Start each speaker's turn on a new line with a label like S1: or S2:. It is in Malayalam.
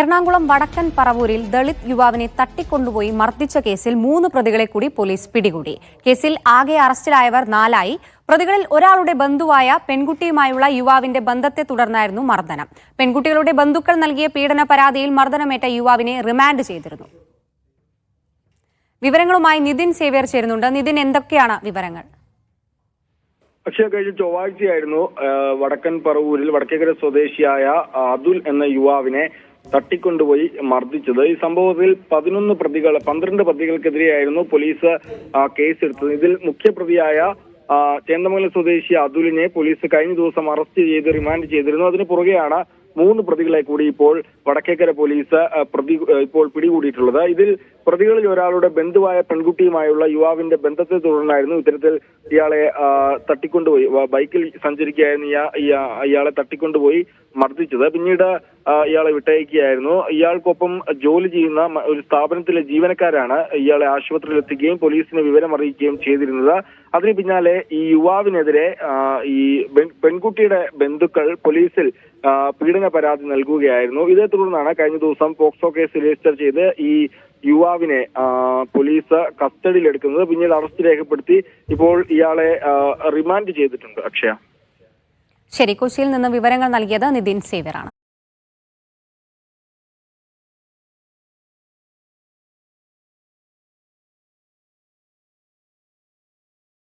S1: എറണാകുളം വടക്കൻ പറവൂരിൽ ദളിത് യുവാവിനെ തട്ടിക്കൊണ്ടുപോയി മർദ്ദിച്ച കേസിൽ മൂന്ന് പ്രതികളെ കൂടി പോലീസ് പിടികൂടി. കേസിൽ ആകെ അറസ്റ്റിലായവർ നാലായി. പ്രതികളിൽ ഒരാളുടെ ബന്ധുവായ പെൺകുട്ടിയുമായുള്ള യുവാവിന്റെ ബന്ധത്തെ തുടർന്നായിരുന്നു മർദ്ദനം. പെൺകുട്ടികളുടെ ബന്ധുക്കൾ നൽകിയ പീഡന പരാതിയിൽ മർദ്ദനമേറ്റ യുവാവിനെ റിമാൻഡ് ചെയ്തിരുന്നു. വിവരങ്ങളുമായി നിതിൻ സേവ്യർ ചേരുന്നുണ്ട്. നിതിൻ എന്തൊക്കെയാണ് വിവരങ്ങൾ?
S2: പക്ഷേ കഴിഞ്ഞ ചൊവ്വാഴ്ചയായിരുന്നു വടക്കൻ പറവൂരിൽ വടക്കേക്കര സ്വദേശിയായ അതുൽ എന്ന യുവാവിനെ തട്ടിക്കൊണ്ടുപോയി മർദ്ദിച്ചത്. ഈ സംഭവത്തിൽ പതിനൊന്ന് പ്രതികൾ പന്ത്രണ്ട് പ്രതികൾക്കെതിരെയായിരുന്നു പോലീസ് കേസ് കേസെടുത്തത്. ഇതിൽ മുഖ്യപ്രതിയായ ചേന്ദമംഗലം സ്വദേശി അതുലിനെ പോലീസ് കഴിഞ്ഞ ദിവസം അറസ്റ്റ് ചെയ്ത് റിമാൻഡ് ചെയ്തിരുന്നു. അതിന് പുറകെയാണ് മൂന്ന് പ്രതികളെ കൂടി ഇപ്പോൾ വടക്കേക്കര പോലീസ് പ്രതി ഇപ്പോൾ പിടികൂടിയിട്ടുള്ളത്. ഇതിൽ പ്രതികളിൽ ഒരാളുടെ ബന്ധുവായ പെൺകുട്ടിയുമായുള്ള യുവാവിന്റെ ബന്ധത്തെ തുടർന്നായിരുന്നു ഇത്തരത്തിൽ ഇയാളെ തട്ടിക്കൊണ്ടുപോയി. ബൈക്കിൽ സഞ്ചരിക്കുകയായിരുന്നു ഇയാ- ഇയാ- ഇയാളെ തട്ടിക്കൊണ്ടുപോയി മർദ്ദിച്ചത്. പിന്നീട് ഇയാളെ വിട്ടയക്കുകയായിരുന്നു. ഇയാൾക്കൊപ്പം ജോലി ചെയ്യുന്ന ഒരു സ്ഥാപനത്തിലെ ജീവനക്കാരാണ് ഇയാളെ ആശുപത്രിയിൽ എത്തിക്കുകയും പോലീസിനെ വിവരം അറിയിക്കുകയും ചെയ്തിരുന്നത്. അതിന് പിന്നാലെ ഈ യുവാവിനെതിരെ ഈ പെൺകുട്ടിയുടെ ബന്ധുക്കൾ പോലീസിൽ പീഡന പരാതി നൽകുകയായിരുന്നു. ഇതേ തുടർന്നാണ് കഴിഞ്ഞ ദിവസം പോക്സോ കേസ് രജിസ്റ്റർ ചെയ്ത് ഈ യുവാവിനെ പോലീസ് കസ്റ്റഡിയിലെടുക്കുന്നത്. പിന്നീട് അറസ്റ്റ് രേഖപ്പെടുത്തി ഇപ്പോൾ ഇയാളെ റിമാൻഡ് ചെയ്തിട്ടുണ്ട് അക്ഷയ.
S1: ശരി കൊച്ചിയിൽ നിന്ന് വിവരങ്ങൾ നൽകിയത് നിതിൻ സേവ്യറാണ്.